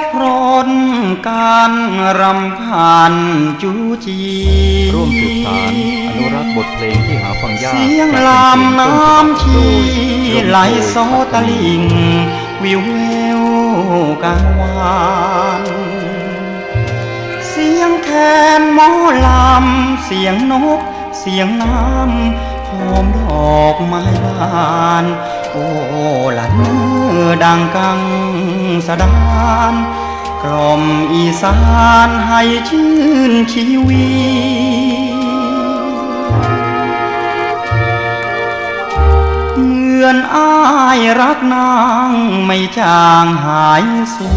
กพรนการรำพันจูจีร่วมสืบสารอนุรักษ์บทเพลงที่หาฟังยากเสียงจากลามเพลงน้ต้ฉบับำชีโดยไหลโซตะลิง วิวแววกลางวานเสียงแคนหมอลำเสียงนก เสียงน้ำหอมดอกไม้บาน โอ้ละเนอดังกัง สดานกล่อมอีสานให้ชื่นชีวีเหมือนอ้ายรักนางไม่จางหายสู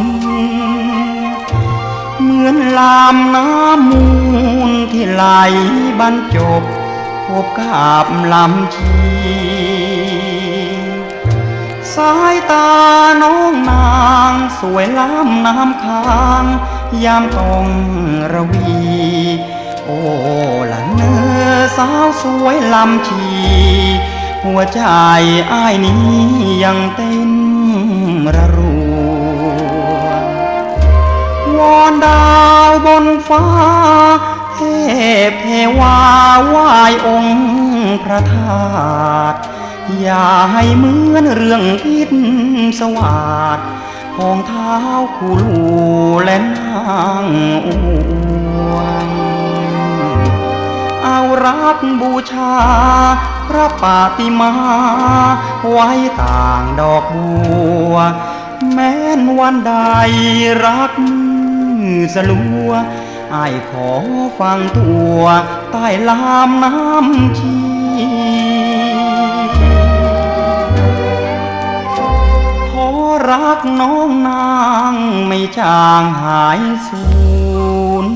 ญเหมือนลามน้ำมูลที่ไหลบรรจบพบกับลำชี สายตาน้องนาง สวยล้ำน้ำค้าง ยามต้องระวี โอ้ละเนอสาวสวยลำชี หัวใจอ้ายนี้ยังเต้นระรัววอนดาวบนฟ้า เทพเทวาไหว้องค์พระธาตุ อย่าให้เหมือนเรื่องพิษสวาดของเท้าคูลูและนางอวงเอารักบูชา พระปาติมา ไว้ต่างดอกบัว แม้นวันใดรักสลัวไอ้ขอฟังตัวใต้ลามน้ำชี จางหายสูญ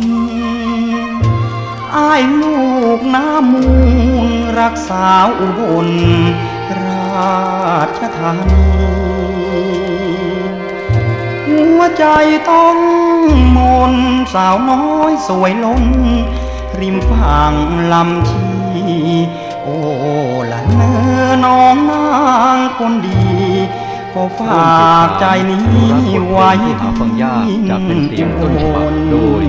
อ้ายลูกน้ำมูลรักษาอุบลราชธานีหัวใจต้องมนสาวน้อยสวยล้นริมฝั่งลำชี โอ้ละเนอน้องนางคนดี ขอฝากใจนี้ไว้ที่หาฟังยากจากเป็นเพลงต้นฉบับโดย